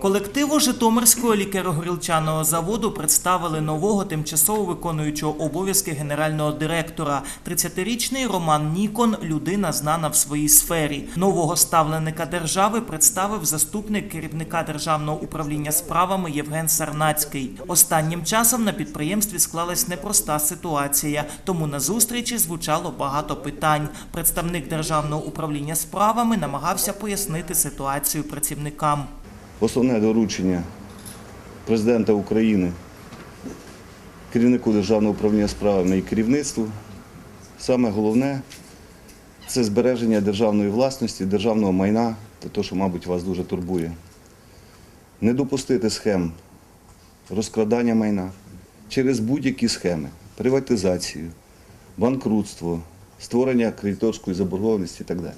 Колективу Житомирського лікаро-горілчаного заводу представили нового тимчасово виконуючого обов'язки генерального директора. 30-річний Роман Нікон – людина знана в своїй сфері. Нового ставленика держави представив заступник керівника державного управління справами Євген Сарнацький. Останнім часом на підприємстві склалась непроста ситуація, тому на зустрічі звучало багато питань. Представник державного управління справами намагався пояснити ситуацію працівникам. Основне доручення президента України, керівнику Державного управління справами і керівництву. Саме головне це збереження державної власності, державного майна, це те, що, мабуть, вас дуже турбує. Не допустити схем розкрадання майна через будь-які схеми, приватизацію, банкрутство, створення кредиторської заборгованості і так далі.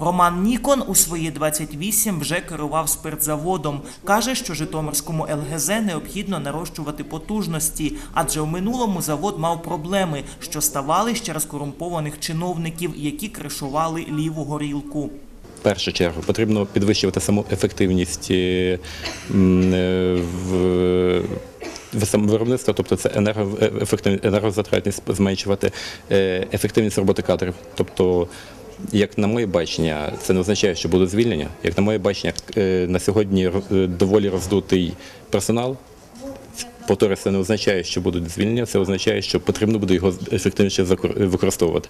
Роман Нікон у свої 28 вже керував спиртзаводом. Каже, що Житомирському ЛГЗ необхідно нарощувати потужності, адже в минулому завод мав проблеми, що ставали через корумпованих чиновників, які кришували ліву горілку. В першу чергу потрібно підвищувати саму ефективність е, е, в, виробництва, тобто це енергоефективність, енергозатратність зменшувати, е, ефективність роботи кадрів. Тобто, як на моє бачення, це не означає, що будуть звільнення. Як на моє бачення, е, на сьогодні е, доволі роздутий персонал. Повтори, це не означає, що будуть звільнення, це означає, що потрібно буде його ефективніше використовувати.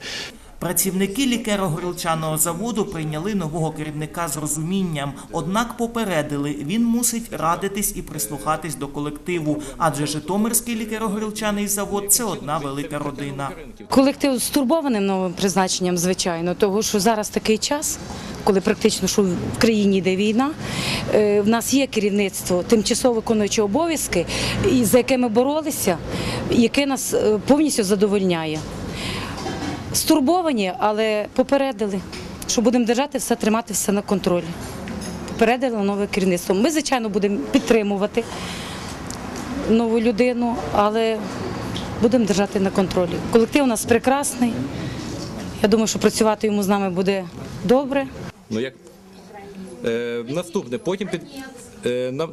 Працівники лікаро-горілчаного заводу прийняли нового керівника з розумінням, однак попередили, він мусить радитись і прислухатись до колективу, адже Житомирський лікаро-горілчаний завод це одна велика родина. Колектив стурбованим новим призначенням, звичайно, тому що зараз такий час, коли практично що в країні йде війна. е, В нас є керівництво, тимчасово виконуюче обов'язки, за яке ми боролися, яке нас е, повністю задовольняє. Стурбовані, але попередили, що будемо держати все, тримати все на контролі. Попередили нове керівництво. Ми, звичайно, будемо підтримувати нову людину, але будемо держати на контролі. Колектив у нас прекрасний. Я думаю, що працювати йому з нами буде добре. Ну як е, наступне, потім під е, на,